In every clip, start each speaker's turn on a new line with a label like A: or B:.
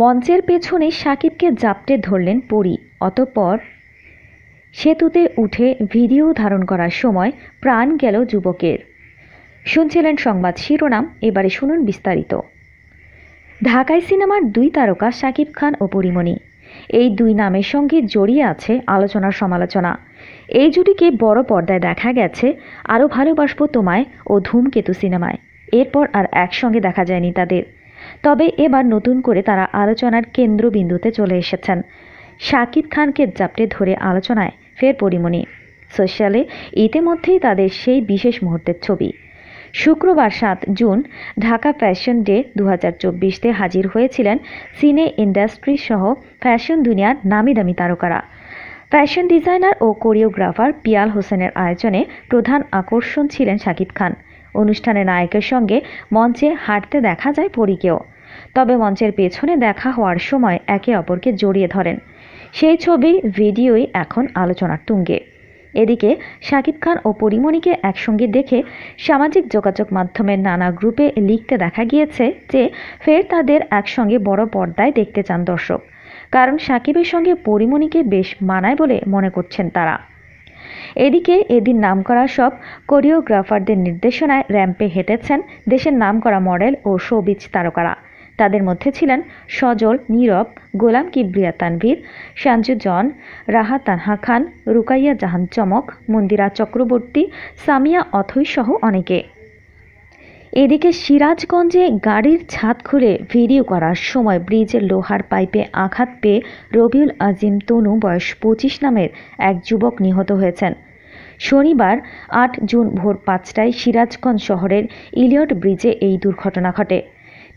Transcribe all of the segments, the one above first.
A: মঞ্চের পেছনে সাকিবকে জাপটে ধরলেন পরি। অতঃপর সেতুতে উঠে ভিডিও ধারণ করার সময় প্রাণ গেল যুবকের। শুনছিলেন সংবাদ শিরোনাম, এবারে শুনুন বিস্তারিত। ঢাকাই সিনেমার দুই তারকা শাকিব খান ও পরিমণি। এই দুই নামের সঙ্গে জড়িয়ে আছে আলোচনার সমালোচনা। এই জুটিকে বড় পর্দায় দেখা গেছে আরও ভালোবাসবো তোমায় ও ধূমকেতু সিনেমায়। এরপর আর একসঙ্গে দেখা যায়নি তাদের। তবে এবার নতুন করে তারা আলোচনার কেন্দ্রবিন্দুতে চলে এসেছেন। শাকিব খানকে জাপটে ধরে আলোচনায় ফের পরিমণি। সোশ্যালে ইতিমধ্যেই তাদের সেই বিশেষ মুহূর্তের ছবি। শুক্রবার সাত জুন ঢাকা ফ্যাশন ডে চব্বিশ তে হাজির হয়েছিলেন সিনে ইন্ডাস্ট্রি সহ ফ্যাশন দুনিয়ার নামি দামি তারকারা। ফ্যাশন ডিজাইনার ও কোরিওগ্রাফার পিয়াল হোসেনের আয়োজনে প্রধান আকর্ষণ ছিলেন শাকিব খান। অনুষ্ঠানে নায়কের সঙ্গে মঞ্চে হাঁটতে দেখা যায় পরীকেও। তবে মঞ্চের পেছনে দেখা হওয়ার সময় একে অপরকে জড়িয়ে ধরেন। সেই ছবি, ভিডিওই এখন আলোচনার তুঙ্গে। এদিকে শাকিব খান ও পরিমণিকে একসঙ্গে দেখে সামাজিক যোগাযোগ মাধ্যমের নানা গ্রুপে লিখতে দেখা গিয়েছে যে, ফের তাদের একসঙ্গে বড় পর্দায় দেখতে চান দর্শক। কারণ সাকিবের সঙ্গে পরিমণিকে বেশ মানায় বলে মনে করছেন তারা। এদিকে এদিন নামকরা সব কোরিওগ্রাফারদের নির্দেশনায় র্যাম্পে হেঁটেছেন দেশের নামকরা মডেল ও শোবিজ তারকারা। তাদের মধ্যে ছিলেন সজল, নীরব, গোলাম কিবরিয়া তানভীর, সঞ্জু জন, রাহা তানহা খান, রুকাইয়া জাহান চমক, মন্দিরা চক্রবর্তী, সামিয়া অথৈ সহ অনেকে। এদিকে সিরাজগঞ্জে গাড়ির ছাদ খুলে ভিডিও করার সময় ব্রিজের লোহার পাইপে আঘাত পেয়ে রবিউল আজিম তনু বয়স পঁচিশ নামের এক যুবক নিহত হয়েছেন। শনিবার আট জুন ভোর পাঁচটায় সিরাজগঞ্জ শহরের ইলিয়ট ব্রিজে এই দুর্ঘটনা ঘটে।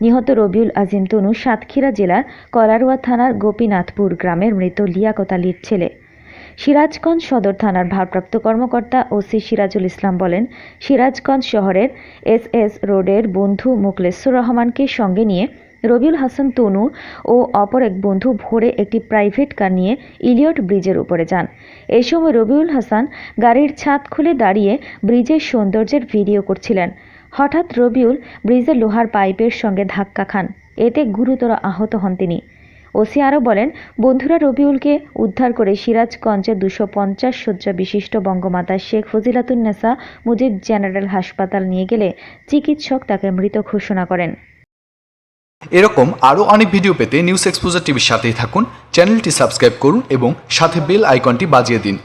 A: নিহত রবিউল আজিম তনু সাতক্ষীরা জেলার কলারোয়া থানার গোপীনাথপুর গ্রামের মৃত লিয়াকত আলীর ছেলে। সিরাজগঞ্জ সদর থানার ভারপ্রাপ্ত কর্মকর্তা ওসি সিরাজুল ইসলাম বলেন, সিরাজগঞ্জ শহরের এস এস রোডের বন্ধু মুকলেশ্বর রহমানকে সঙ্গে নিয়ে রবিউল হাসান তনু ও অপর এক বন্ধু ভোরে একটি প্রাইভেট কার নিয়ে ইলিয়ট ব্রিজের উপরে যান। এই সময় রবিউল হাসান গাড়ির ছাদ খুলে দাঁড়িয়ে ব্রিজের সৌন্দর্যের ভিডিও করছিলেন। হঠাৎ রবিউল ব্রিজের লোহার পাইপের সঙ্গে ধাক্কা খান। এতে গুরুতর আহত হন তিনি। ওসি আরও বলেন, বন্ধুরা রবিউলকে উদ্ধার করে সিরাজগঞ্জের দুশো পঞ্চাশ শয্যা বিশিষ্ট বঙ্গমাতা শেখ ফজিলাতুন্নেসা মুজিব জেনারেল হাসপাতাল নিয়ে গেলে চিকিৎসক তাকে মৃত ঘোষণা করেন।
B: এরকম আরও অনেক ভিডিও পেতে নিউজ এক্সপোজার টিভির সাথেই থাকুন, চ্যানেলটি সাবস্ক্রাইব করুন এবং সাথে বেল আইকনটি বাজিয়ে দিন।